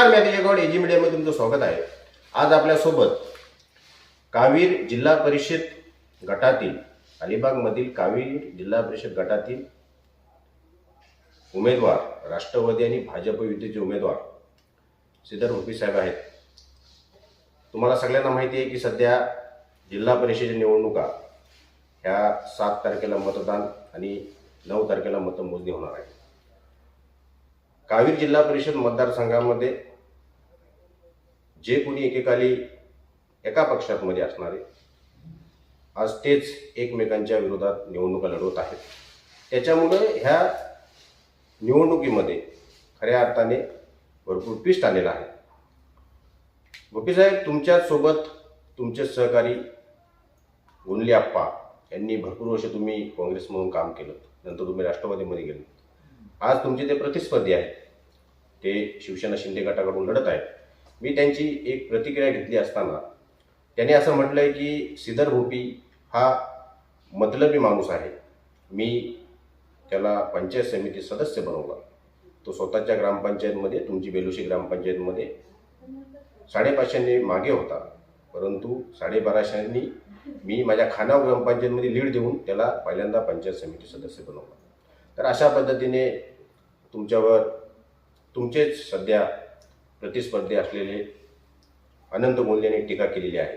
नमस्कार मी अभिजय गौड. एजी मीडियामध्ये तुमचं स्वागत आहे. आज आपल्यासोबत कावीर जिल्हा परिषद गटातील अलिबागमधील कावीर जिल्हा परिषद गटातील उमेदवार राष्ट्रवादी आणि भाजप युतीचे उमेदवार सिद्धर भोपी साहेब आहेत. तुम्हाला सगळ्यांना माहिती आहे की सध्या जिल्हा परिषद निवडणुका ह्या सात तारखेला मतदान आणि नऊ तारखेला मतमोजणी होणार आहे. कावीर जिल्हा परिषद मतदारसंघामध्ये जे कोणी एकेकाली एका पक्षामध्ये असणारे आज तेच एकमेकांच्या विरोधात निवडणुका लढवत आहेत. त्याच्यामुळं ह्या निवडणुकीमध्ये खऱ्या अर्थाने भरपूर पिस्ट आलेलं आहे. गोपीसाहेब तुमच्यासोबत तुमचे सहकारी गुंडली आप्पा यांनी भरपूर वर्ष तुम्ही काँग्रेस म्हणून काम केलं. नंतर तुम्ही राष्ट्रवादीमध्ये गेलो. आज तुमचे ते प्रतिस्पर्धी आहेत. ते शिवसेना शिंदे गटाकडून लढत आहेत. मी त्यांची एक प्रतिक्रिया घेतली असताना त्याने असं म्हटलं आहे की सिदर भोपी हा मतलबी माणूस आहे. मी त्याला पंचायत समिती सदस्य बनवला. तो स्वतःच्या ग्रामपंचायतमध्ये तुमची बेलुशी ग्रामपंचायतमध्ये साडेपाचशेने मागे होता. परंतु साडेबाराशेंनी मी माझ्या खानाव ग्रामपंचायतमध्ये लीड देऊन त्याला पहिल्यांदा पंचायत समिती सदस्य बनवला. तर अशा पद्धतीने तुमच्यावर तुमचेच सध्या प्रतिस्पर्धी असलेले अनंत गोंदे यांनी टीका केलेली आहे.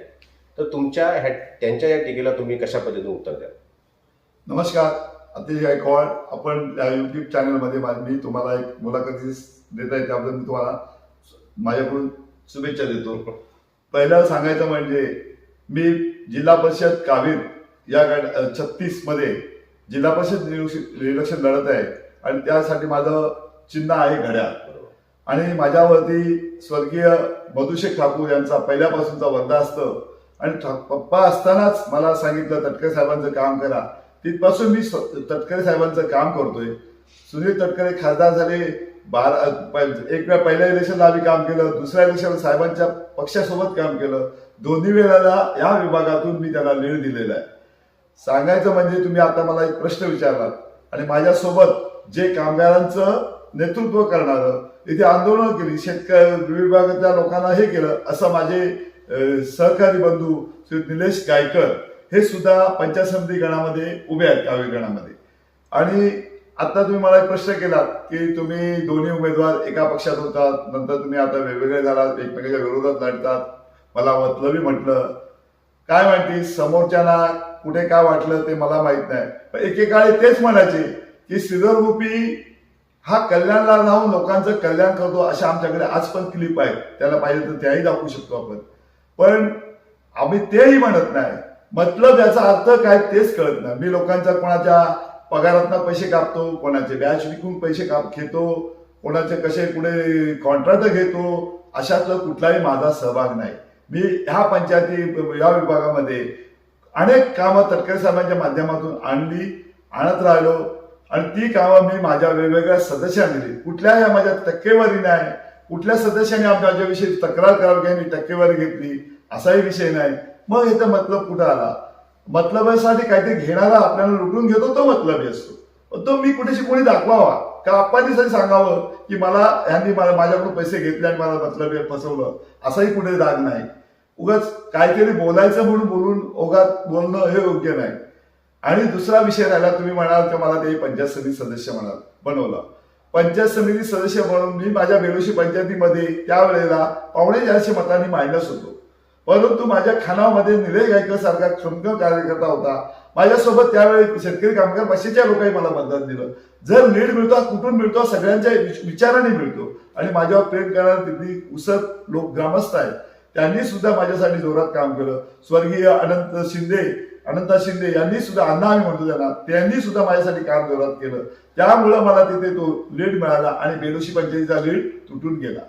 तर तुमच्या ह्या त्यांच्या या टीकेला तुम्ही कशा पद्धतीने उत्तर द्याल? नमस्कार अतिशय गायकवाड आपण या युट्यूब चॅनलमध्ये मी तुम्हाला एक मुलाखती देत आहे त्याबद्दल मी तुम्हाला माझ्याकडून शुभेच्छा देतो. पहिलं सांगायचं म्हणजे मी जिल्हा परिषद कावीर या गट छत्तीसमध्ये जिल्हा परिषद इलेक्शन लढत आहे. आणि त्यासाठी माझं चिन्ह आहे घड्याळ. आणि माझ्यावरती स्वर्गीय मधुशेख ठाकूर यांचा पहिल्यापासूनचा वर्धा असतं. आणि ठा- पप्पा असतानाच मला सांगितलं तटकरे साहेबांचं काम करा. तिथपासून मी तटकरे साहेबांचं काम करतोय. सुनील तटकरे खासदार झाले बारा प- एक वेळा पहिल्या इलेक्शनला आम्ही काम केलं दुसऱ्या इलेक्शनला साहेबांच्या पक्षासोबत काम केलं. दोन्ही वेळेला या विभागातून मी त्याला लीड दिलेला आहे. सांगायचं म्हणजे तुम्ही आता मला एक प्रश्न विचारलात. आणि माझ्यासोबत जे कामगारांचं नेतृत्व करणारं इथे आंदोलन केली. शेतकरी विभागातल्या लोकांना हे केलं. असं माझे सहकारी बंधू श्री निलेश गायकर हे सुद्धा पंचायत समिती गणामध्ये उभे आहेत कावी गणामध्ये. आणि आता तुम्ही मला एक प्रश्न केलात की तुम्ही दोन्ही उमेदवार एका पक्षात होतात नंतर तुम्ही आता वेगवेगळे झालात एकमेकांच्या विरोधात लढतात. मला मतलबी म्हटलं काय माहिती समोरच्याला कुठे काय वाटलं ते मला माहीत नाही. पण एकेकाळी तेच म्हणायचे की श्रीधर रुपी हा कल्याणला राहून लोकांचं कल्याण करतो अशा आमच्याकडे आज पण क्लिप आहेत. त्याला पाहिजे तर त्याही दाखवू शकतो आपण. पण आम्ही तेही म्हणत नाही. मतलब याचा अर्थ काय तेच कळत नाही. मी लोकांच्या कोणाच्या पगारातनं पैसे कापतो कोणाचे बॅच विकून पैसे काप घेतो कोणाचे कसे कुठे कॉन्ट्रॅक्ट घेतो अशातलं कुठलाही माझा सहभाग नाही. मी ह्या पंचायती या विभागामध्ये अनेक कामं तटकरे साहेबांच्या माध्यमातून आणली आणत राहिलो. आणि ती कामं मी माझ्या वेगवेगळ्या सदस्यांना दिली. कुठल्याही माझ्या टक्केवारी नाही. कुठल्या सदस्याने माझ्याविषयी तक्रार करावी की मी टक्केवारी घेतली असाही विषय नाही. मग याचा मतलब कुठं आला? मतलबासाठी काहीतरी घेणारा आपल्याला लुटून घेतो तो मतलबी असतो. तो मी कुठेशी कोणी दाखवावा? का आपण सांगावं की मला यांनी मला माझ्याकडून पैसे घेतले आणि मला मतलबी फसवलं? असंही कुठे राग नाही. उगाच काहीतरी बोलायचं म्हणून बोलून ओघात बोलणं हे योग्य नाही. आणि दुसरा विषय राहिला तुम्ही म्हणाल की मला ते पंचायत समिती सदस्य म्हणाल बनवलं. पंचायत समिती सदस्य म्हणून मी माझ्या बेलोशी पंचायतीमध्ये त्यावेळेला पावणे चारशे मतांनी मायनस होतो. परंतु माझ्या खानामध्ये निलय गायकर सारखा खमखम कार्यकर्ता होता. माझ्यासोबत त्यावेळी शेतकरी कामगार भाषेच्या लोकांनी मला मतदान दिलं. जर लीड मिळतो कुठून मिळतो सगळ्यांच्या विचाराने मिळतो. आणि माझ्यावर प्रेम करणारे तिथली उसत लोक ग्रामस्थ आहेत त्यांनी सुद्धा माझ्यासाठी जोरात काम केलं. स्वर्गीय अनंत शिंदे अनंता शिंदे यांनी सुद्धा अण्णा आम्ही म्हणतो त्यांना त्यांनी सुद्धा माझ्यासाठी काम जोरात केलं. त्यामुळं मला तिथे तो लीड मिळाला आणि बेडोशी पंचायतीचा लीड तुटून गेला.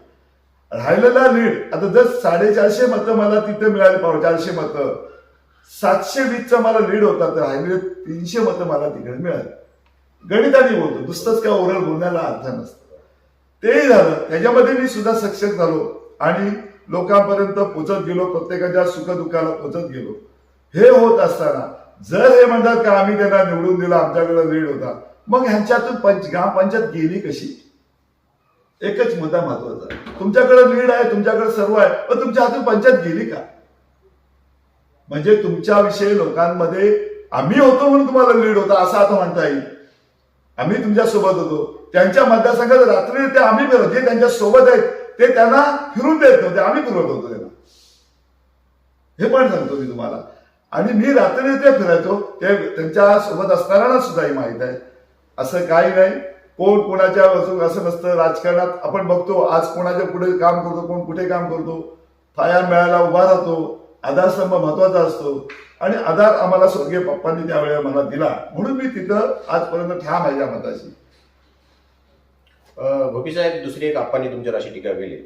राहिलेला लीड आता जर साडेचारशे मतं मला तिथे मिळाली पाव चारशे मतं सातशे वीसचा मला लीड होता तर राहिलेले तीनशे मतं मला तिकडे मिळाली. गणिताने बोलतो नुसतंच काय ओरल बोलण्याला अर्थ नसतं. तेही झालं त्याच्यामध्ये मी सुद्धा सक्सेस झालो आणि लोकांपर्यंत पोचत गेलो प्रत्येकाच्या सुखदुःखाला पोचत गेलो. हे होत असताना जर हे म्हणतात का आम्ही त्यांना निवडून दिलं आमच्याकडे लीड होता मग ह्यांच्यातून पंच ग्रामपंचायत गेली कशी? एकच मुद्दा महत्त्वाचा तुमच्याकडे लीड आहे तुमच्याकडे सर्व आहे पण तुमच्या हातून पंचायत गेली का? म्हणजे तुमच्याविषयी लोकांमध्ये आम्ही होतो म्हणून तुम्हाला लीड होता असं आता म्हणता येईल. आम्ही तुमच्यासोबत होतो. त्यांच्या मतदारसंघात रात्री ते आम्ही फिरत जे त्यांच्यासोबत आहेत ते त्यांना फिरून देत नव्हते. आम्ही फिरवत होतो त्यांना. हे पण सांगतो मी तुम्हाला. आणि मी रात्री ते फिरायचो ते त्यांच्यासोबत असणाऱ्यांना सुद्धा ही माहीत आहे. असं काही नाही. कोण कोणाच्या असं नसतं. राजकारणात आपण बघतो आज कोणाच्या पुढे काम करतो कोण कुठे काम करतो. फाया मिळायला उभा राहतो. आधारस्तंभ महत्त्वाचा असतो. आणि आधार आम्हाला स्वर्गीय पप्पांनी त्यावेळेला मला दिला. म्हणून मी तिथं आजपर्यंत ठाम आहे या मताशी भोपी साहेब दुसरी एक आप्पांनी तुमच्यावर अशी टीका केली.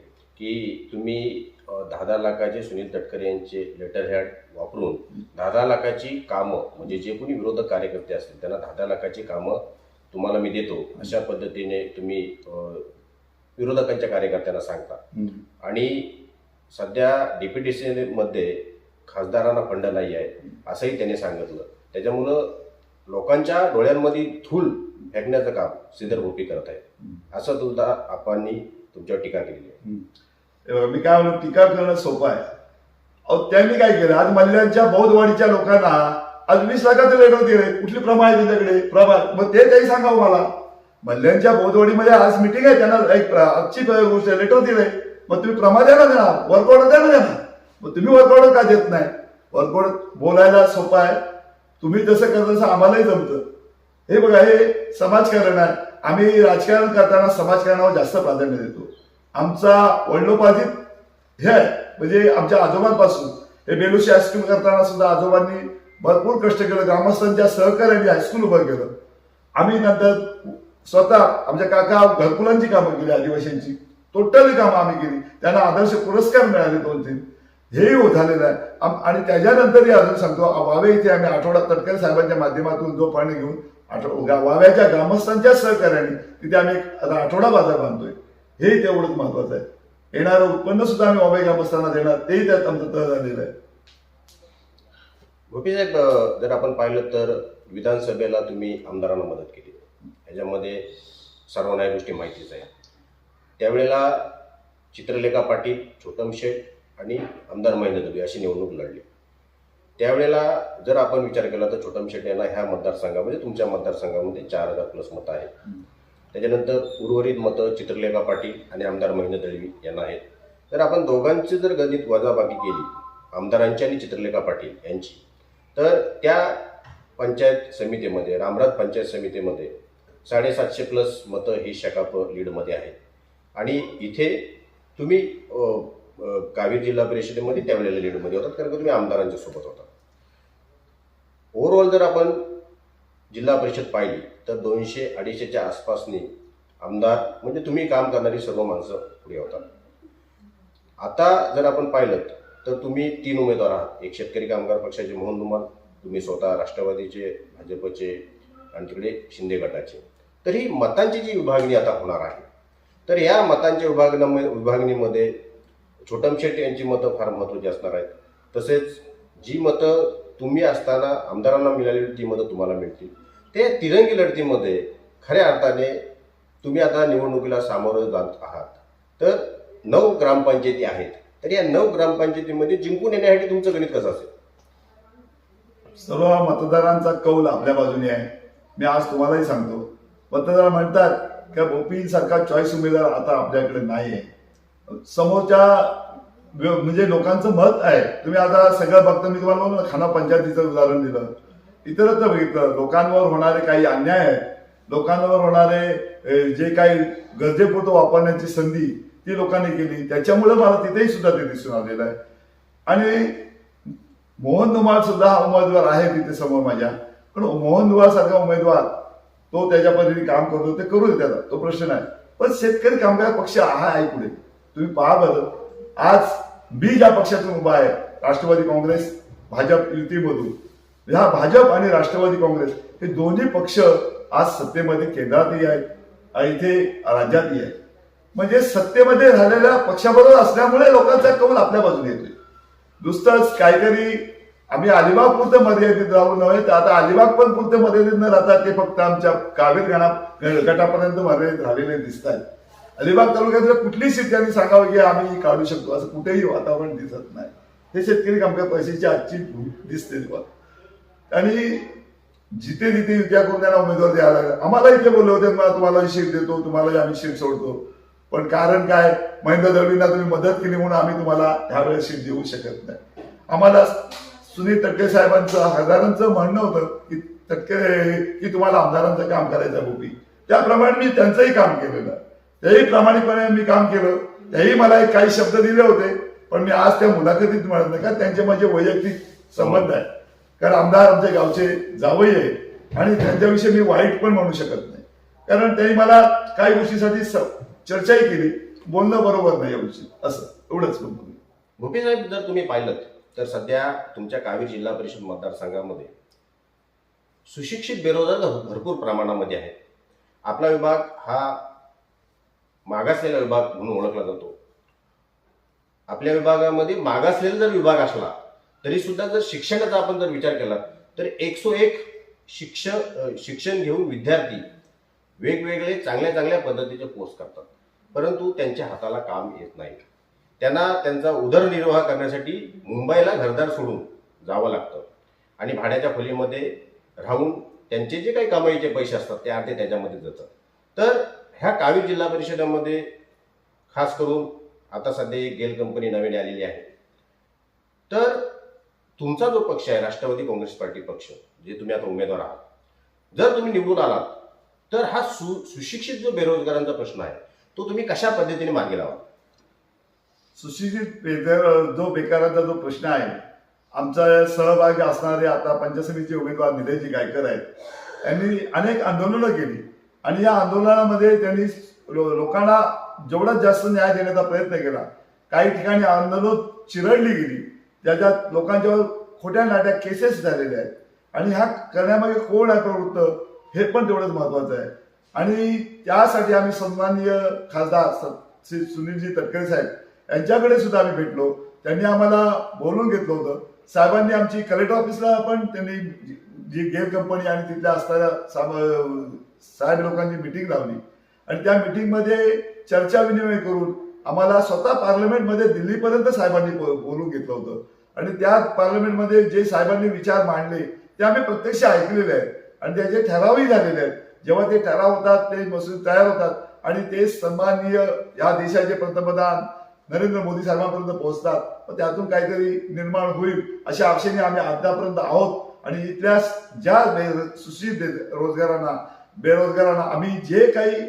की तुम्ही दहा दहा लाखाचे सुनील तटकरे यांचे लेटर हॅड वापरून दहा दहा लाखाची कामं म्हणजे जे कोणी विरोधक कार्यकर्ते असतील त्यांना दहा दहा लाखाची कामं तुम्हाला मी देतो. अशा पद्धतीने तुम्ही विरोधकांच्या कार्यकर्त्यांना सांगता. आणि सध्या डीपीटीसी मध्ये खासदारांना फंड नाही आहे असंही त्यांनी सांगितलं. त्याच्यामुळं लोकांच्या डोळ्यांमध्ये धूल फेकण्याचं काम श्रीधर भोपी करत आहेत. असं सुद्धा आपांनी तुमच्यावर टीका केलेली आहे. मी काय म्हणतो टीका करणं सोपं आहे. अहो त्यांनी काय केलं? आज मल्ल्यांच्या बौद्धवाडीच्या लोकांना आज वीस लाखाचं लेटर दिले कुठली प्रमा आहे त्यांच्याकडे प्रमा मग ते काही सांगावं मला? मल्ल्यांच्या बौद्धवाडीमध्ये आज मिटिंग आहे त्यांना एक प्र- आजची गोष्ट लेटर दिले मग तुम्ही प्रमाण द्या ना त्यांना. वर्कआउट द्या ना मग तुम्ही वर्कआउट का देत नाही? वर्कआउट बोलायला सोपं आहे. तुम्ही तसं करत तसं आम्हालाही जमतं. हे बघा हे समाजकारण आहे. आम्ही राजकारण करताना समाजकारणावर जास्त प्राधान्य देतो. आमचा वडिलोपाधित हे आहे. म्हणजे आमच्या आजोबांपासून. हे बेलुशी हायस्कूल करताना सुद्धा आजोबांनी भरपूर कष्ट केलं. ग्रामस्थांच्या सहकार्याने हायस्कूल उभं केलं. आम्ही नंतर स्वतः आमच्या काका घरकुलांची कामं केली आदिवासींची. टोटली कामं आम्ही केली. त्यांना आदर्श पुरस्कार मिळाले दोन तीन. हेही झालेलं आहे. आणि त्याच्यानंतरही अजून सांगतो वावे इथे आम्ही आठवडा तटकरे साहेबांच्या माध्यमातून जो पाणी घेऊन आठव- वाव्याच्या ग्रामस्थांच्या सहकार्याने तिथे आम्ही एक आठवडा बाजार बांधतोय. हे तेवढंच महत्वाचं आहे. येणारं उत्पन्न सुद्धा आम्ही वावे ग्रामस्थांना देणार तेही त्यात आमचं तह झालेलं आहे. भोपी साहेब अ, जर आपण पाहिलं तर विधानसभेला तुम्ही आमदारांना मदत केली. ह्याच्यामध्ये सर्वांना या गोष्टी माहितीच आहे. त्यावेळेला चित्रलेखा पाटील छोटम शेठ आणि आमदार महेंद्र दबे अशी निवडणूक लढली. त्यावेळेला जर आपण विचार केला तर छोटम शेठ यांना ह्या मतदारसंघामध्ये तुमच्या मतदारसंघामध्ये चार हजार प्लस मतं आहेत. त्याच्यानंतर उर्वरित मतं चित्रलेखा पाटील आणि आमदार महेंद्र दळवी यांना आहेत. तर आपण दोघांची जर गणित वजाबाकी केली आमदारांची आणि चित्रलेखा पाटील यांची तर त्या पंचायत समितीमध्ये रामराज पंचायत समितीमध्ये साडेसातशे प्लस मतं ही शकाप लीडमध्ये आहेत. आणि इथे तुम्ही कावेरी जिल्हा परिषदेमध्ये त्यावेळेला लीडमध्ये होतात कारण का तुम्ही आमदारांच्या सोबत होता. ओव्हरऑल जर आपण जिल्हा परिषद पाहिली तर दोनशे अडीचशेच्या आसपासनी आमदार म्हणजे तुम्ही काम करणारी सर्व माणसं पुढे होतात आता जर आपण पाहिलं तर तुम्ही तीन उमेदवार आहात. एक शेतकरी कामगार पक्षाचे मोहन धुमाल तुम्ही स्वतः राष्ट्रवादीचे भाजपचे आणि तिकडे शिंदे गटाचे. तर ही मतांची जी विभागणी आता होणार आहे तर या मतांच्या विभागना विभागणीमध्ये छोटम यांची मतं फार महत्त्वाची असणार आहेत. तसेच जी मतं तुम्ही असताना आमदारांना मिळालेली ती मदत तुम्हाला मिळतील. ते तिरंगी लढतीमध्ये खऱ्या अर्थाने तुम्ही आता निवडणुकीला सामोरं जात आहात. तर नऊ ग्रामपंचायती आहेत. तर या नऊ ग्रामपंचायतीमध्ये जिंकून येण्यासाठी तुमचं गणित कसं असेल? सर्व मतदारांचा कौल आपल्या बाजूने आहे. मी आज तुम्हालाही सांगतो. मतदार म्हणतात की भोपी सारखा चॉईस उमेदवार आता आपल्याकडे नाही आहे समोरच्या म्हणजे लोकांचं मत आहे. तुम्ही आता सगळं बघता मी तुम्हाला म्हणून खाना पंचायतीचं उदाहरण दिलं. इतरत्र बघितलं लोकांवर होणारे काही अन्याय आहेत. लोकांवर होणारे जे काही गरजेपुरतं वापरण्याची संधी ती लोकांनी केली. त्याच्यामुळे मला तिथेही सुद्धा ते दिसून आलेलं आहे. आणि मोहन धुमाळ सुद्धा हा उमेदवार आहे तिथे समोर माझ्या. पण मोहन धुमाळ सारखा उमेदवार तो त्याच्या पद्धतीने काम करतो ते करू त्याला. तो प्रश्न नाही. पण शेतकरी कामगार पक्ष हा आहे पुढे. तुम्ही पहा बरं. आज बी ज्या पक्षातून उभा आहे राष्ट्रवादी काँग्रेस भाजप युतीमधून ह्या भाजप आणि राष्ट्रवादी काँग्रेस हे दोन्ही पक्ष आज सत्तेमध्ये केंद्रातही आहेत आणि इथे राज्यातही आहेत. म्हणजे सत्तेमध्ये झालेल्या पक्षाबरोबर असल्यामुळे लोकांचा कौल आपल्या बाजूने येतोय. नुसतंच काहीतरी आम्ही अलिबाग पुरतं मर्यादित राहू नव्हे तर आता अलिबाग पण पुरतं मर्यादित न राहता ते फक्त आमच्या कावेर गणा गटापर्यंत मर्यादित राहिलेले दिसत आहेत अलिबाग तालुक्यातल्या कुठली सीट त्यांनी सांगावं की आम्ही काढू शकतो. असं कुठेही वातावरण दिसत नाही. हे शेतकरी कमक्या पैशाची आजची दिसते आणि जिथे तिथे विचार करून त्यांना उमेदवार द्यावा लागला. आम्हाला इथे बोलले होते मला तुम्हाला शीट देतो तुम्हाला आम्ही शीट सोडतो. पण कारण काय? महेंद्र दळवींना तुम्ही मदत केली म्हणून आम्ही तुम्हाला ह्यावेळेस शीट देऊ शकत नाही. आम्हाला सुनील तटके साहेबांचं हजारांचं म्हणणं होतं की तटके की तुम्हाला आमदारांचं काम करायचं आहे गोपी त्याप्रमाणे मी त्यांचंही काम केलेलं त्याही प्रामाणिकपणे मी काम केलं. त्याही मला एक काही शब्द दिले होते पण मी आज त्या मुलाखतीत म्हणत नाही का त्यांचे माझे वैयक्तिक संबंध आहे कारण आमदार आमच्या गावचे जावई आहे आणि त्यांच्याविषयी मी वाईट पण म्हणू शकत नाही. कारण त्यांनी मला काही गोष्टीसाठी स- चर्चाही केली. बोलणं बरोबर नाही या गोष्टी असं एवढंच म्हणतो भोपी साहेब जर तुम्ही पाहिलं तर सध्या तुमच्या कावीर जिल्हा परिषद मतदारसंघामध्ये सुशिक्षित बेरोजगार भरपूर प्रमाणामध्ये आहेत. आपला विभाग हा मागासलेला विभाग म्हणून ओळखला जातो. आपल्या विभागामध्ये मागासलेला जर विभाग असला तरी सुद्धा जर शिक्षणाचा आपण जर विचार केला तर एकसो एक शिक्षण शिक्षण घेऊन विद्यार्थी वेगवेगळे चांगल्या चांगल्या पद्धतीचे कोर्स करतात. परंतु त्यांच्या हाताला काम येत नाही. त्यांना त्यांचा उदरनिर्वाह करण्यासाठी मुंबईला घरदार सोडून जावं लागतं. आणि भाड्याच्या खोलीमध्ये राहून त्यांचे जे काही कमाईचे पैसे असतात ते अर्धे त्याच्यामध्ये जातात. तर ह्या कावीर जिल्हा परिषदेमध्ये खास करून आता सध्या एक गेल कंपनी नवीन आलेली आहे. तर तुमचा जो पक्ष आहे राष्ट्रवादी काँग्रेस पार्टी पक्ष जे तुम्ही आता उमेदवार आहात जर तुम्ही निवडून आलात तर हा सु सुशिक्षित जो बेरोजगारांचा प्रश्न आहे तो तुम्ही कशा पद्धतीने मागे लावा? सुशिक्षित बेदर जो बेकारांचा जो प्रश्न आहे आमचा सहभागी असणारे आता पंचायत उमेदवार निलयजी गायकर आहेत. यांनी अनेक आंदोलनं केली. आणि या आंदोलनामध्ये त्यांनी लो- लोकांना जेवढा जास्त न्याय देण्याचा प्रयत्न केला काही ठिकाणी आंदोलन चिरडली गेली ज्याच्यात लोकांच्यावर खोट्या नाट्या केसेस झालेल्या आहेत आणि ह्या करण्यामागे कोण आहे प्रवृत्त हे पण तेवढंच महत्वाचं आहे आणि त्यासाठी आम्ही सन्माननीय खासदार श्री सुनीलजी तटकरे साहेब यांच्याकडे सुद्धा आम्ही भेटलो त्यांनी आम्हाला बोलून घेतलं होतं साहेबांनी आमची कलेक्टर ऑफिसला पण त्यांनी जी- गेम कंपनी आणि तिथल्या असणाऱ्या साहेब लोकांची मिटिंग लावली. आणि त्या मिटिंगमध्ये चर्चा विनिमय करून आम्हाला स्वतः पार्लमेंटमध्ये दिल्लीपर्यंत साहेबांनी बोलून घेतलं होतं. आणि त्या पार्लमेंटमध्ये जे साहेबांनी विचार मांडले ते आम्ही प्रत्यक्ष ऐकलेले आहेत. आणि त्याचे ठरावही झालेले आहेत. जेव्हा ते ठराव होतात ते मसूद तयार होतात. आणि ते सन्माननीय या देशाचे पंतप्रधान नरेंद्र मोदी साहेबांपर्यंत पोहोचतात. त्यातून काहीतरी निर्माण होईल अशा आशेने आम्ही आतापर्यंत आहोत. आणि इथल्या ज्या सुशील रोजगारांना बेरोजगारांना आम्ही जे काही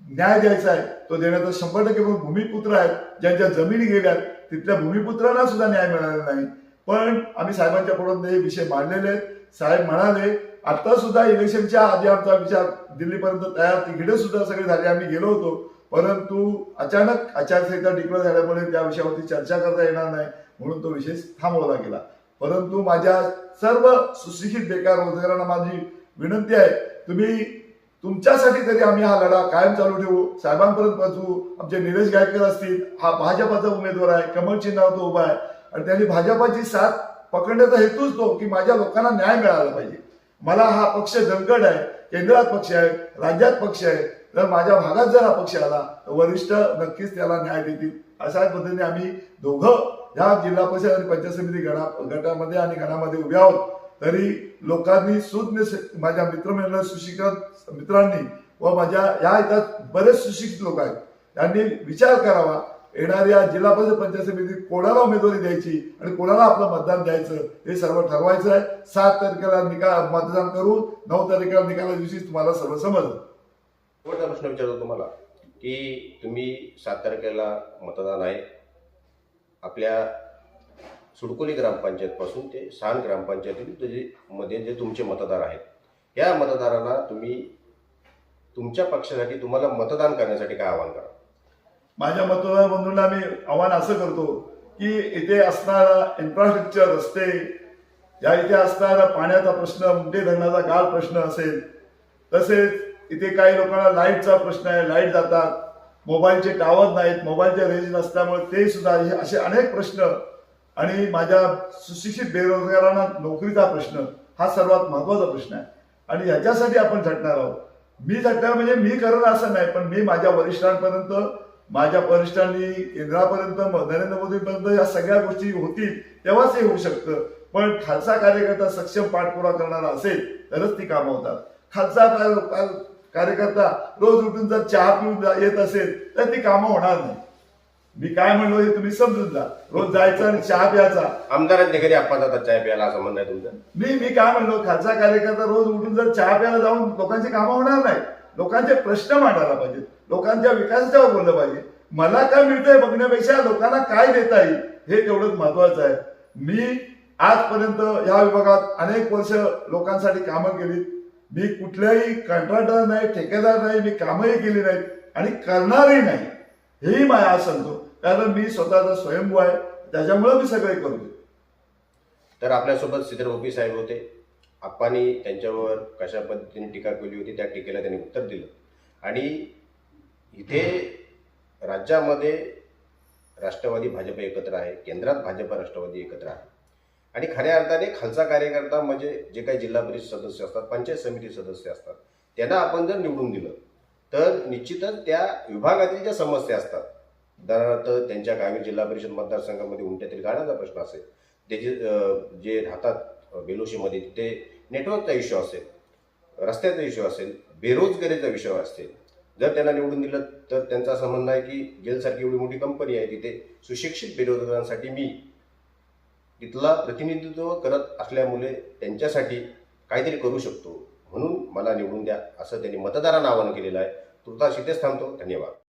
न्याय द्यायचा आहे तो देण्याचा शंभर टक्के पण भूमिपुत्र आहेत ज्यांच्या जमिनी गेल्यात तिथल्या भूमिपुत्रांना सुद्धा न्याय मिळाला नाही. पण आम्ही साहेबांच्या पुढे हे विषय मांडलेले आहेत. साहेब म्हणाले आता सुद्धा इलेक्शनच्या आधी आमचा विचार दिल्लीपर्यंत तयार तिकडे सुद्धा सगळे झाले आम्ही गेलो होतो. परंतु अचानक आचारसंहिता डिक्लेअर झाल्यामुळे त्या विषयावरती चर्चा करता येणार नाही म्हणून तो विषय थांबवला गेला. परंतु माझ्या सर्व सुशिक्षित बेकार रोजगारांना माझी विनंती आहे तुम्ही तुमच्यासाठी तरी आम्ही हा लढा कायम चालू ठेवू. साहेबांपर्यंत पोहोचवू आमचे निलेश गायकर असतील हा भाजपाचा उमेदवार आहे. कमल चिन्हावर तो उभा आहे. आणि त्यांनी भाजपाची साथ पकडण्याचा हेतूच तो की माझ्या लोकांना न्याय मिळाला पाहिजे. मला हा पक्ष जंगड आहे केंद्रात पक्ष आहे राज्यात पक्ष आहे. तर माझ्या भागात जर हा पक्ष आला तर वरिष्ठ नक्कीच त्याला न्याय देतील. अशा पद्धतीने आम्ही दोघं या जिल्हा परिषद आणि पंचायत समिती गणा गटामध्ये आणि गणामध्ये उभे आहोत. तरी लोकांनी सुज्ञ माझ्या मित्रमंडळ सुशिक्षित मित्रांनी व माझ्या या इथं बरेच सुशिक्षित लोक आहेत. त्यांनी विचार करावा. येणाऱ्या जिल्हा परिषद पंचायत समितीत कोणाला उमेदवारी द्यायची आणि कोणाला आपलं मतदान द्यायचं हे सर्व ठरवायचं आहे. सात तारखेला निकाल मतदान करू नऊ तारखेला निकाला दिवशी तुम्हाला सर्व समजलं. शेवटचा प्रश्न विचारतो तुम्हाला? की तुम्ही सात तारखेला मतदान आहे. आपल्या सुडकोली ग्रामपंचायतपासून ते सान ग्रामपंचायती जे मध्ये जे तुमचे मतदार आहेत. या मतदारांना तुम्ही तुमच्या पक्षासाठी तुम्हाला मतदान करण्यासाठी काय आवाहन करा? माझ्या मतदार बंधूंना मी आव्हान असं करतो की इथे असणारा इन्फ्रास्ट्रक्चर रस्ते या इथे असणारा पाण्याचा प्रश्न मुंडे धरणाचा गाळ प्रश्न असेल तसेच इथे काही लोकांना लाईटचा प्रश्न आहे लाइट जातात मोबाईलचे टावर नाहीत मोबाईलचे रेंज नसल्यामुळे ते सुद्धा असे अनेक प्रश्न आणि माझ्या सुशिक्षित बेरोजगारांना नोकरीचा प्रश्न हा सर्वात महत्त्वाचा प्रश्न आहे. आणि ह्याच्यासाठी आपण झटणार आहोत. मी झटणार म्हणजे मी करणार असं नाही पण मी माझ्या वरिष्ठांपर्यंत माझ्या वरिष्ठांनी केंद्रापर्यंत नरेंद्र मोदीपर्यंत या सगळ्या गोष्टी होतील तेव्हाच हे होऊ शकतं. पण खालचा कार्यकर्ता सक्षम पाठपुरा करणारा असेल तरच ती कामं होतात. खालचा कार्यकर्ता रोज उठून जर चहा पिऊन जा- येत असेल तर ती कामं होणार नाही. मी काय म्हणलो हे तुम्ही समजून जा. रोज जायचं आणि चहा प्यायचा. आमदारांच्या घरी आपण जातात चाय प्यायला असं म्हणणं आहे तुमचं? मी मी काय म्हणलो खालचा कार्यकर्ता रोज उठून जर चहा प्यायला जाऊन लोकांची कामं होणार नाही. लोकांचे प्रश्न मांडायला पाहिजेत. लोकांच्या विकासाच्या बोललं पाहिजे. मला काय मिळतंय बघण्यापेक्षा लोकांना काय देता येईल हे तेवढंच महत्वाचं आहे. मी आजपर्यंत या विभागात अनेक वर्ष लोकांसाठी कामं केली मी कुठल्याही कंत्राटदार नाही ठेकेदार नाही मी कामही केली नाहीत आणि करणारही नाही. हेही माझ्या आज सांगतो कारण मी स्वतःचा स्वयंभू आहे. त्याच्यामुळे मी सगळे करतो तर आपल्यासोबत सिद्धर ओपी साहेब होते. आप्पांनी त्यांच्यावर कशा पद्धतीने टीका केली होती त्या टीकेला त्यांनी उत्तर दिलं. आणि इथे राज्यामध्ये राष्ट्रवादी भाजप एकत्र आहे केंद्रात भाजप राष्ट्रवादी एकत्र आहे. आणि खऱ्या अर्थाने खालचा कार्यकर्ता म्हणजे जे काही जिल्हा परिषद सदस्य असतात पंचायत समिती सदस्य असतात त्यांना आपण जर निवडून दिलं तर निश्चितच त्या विभागातील ज्या समस्या असतात उदाहरणार्थ त्यांच्या गावी जिल्हा परिषद मतदारसंघामध्ये उमट्यातील गाड्याचा प्रश्न असेल. त्याचे जे जे राहतात बेलोशीमध्ये तिथे नेटवर्कचा इश्यू असेल रस्त्याचा इश्यू असेल बेरोजगारीचा विषय असेल जर त्यांना निवडून दिलं तर त्यांचा असं म्हणणं आहे की गेलसारखी एवढी मोठी कंपनी आहे तिथे सुशिक्षित बेरोजगारांसाठी मी तिथला प्रतिनिधित्व करत असल्यामुळे त्यांच्यासाठी काहीतरी करू शकतो. म्हणून मला निवडून द्या असं त्यांनी मतदारांना आवाहन केलेलं आहे. तुर्तास इथेच थांबतो. धन्यवाद.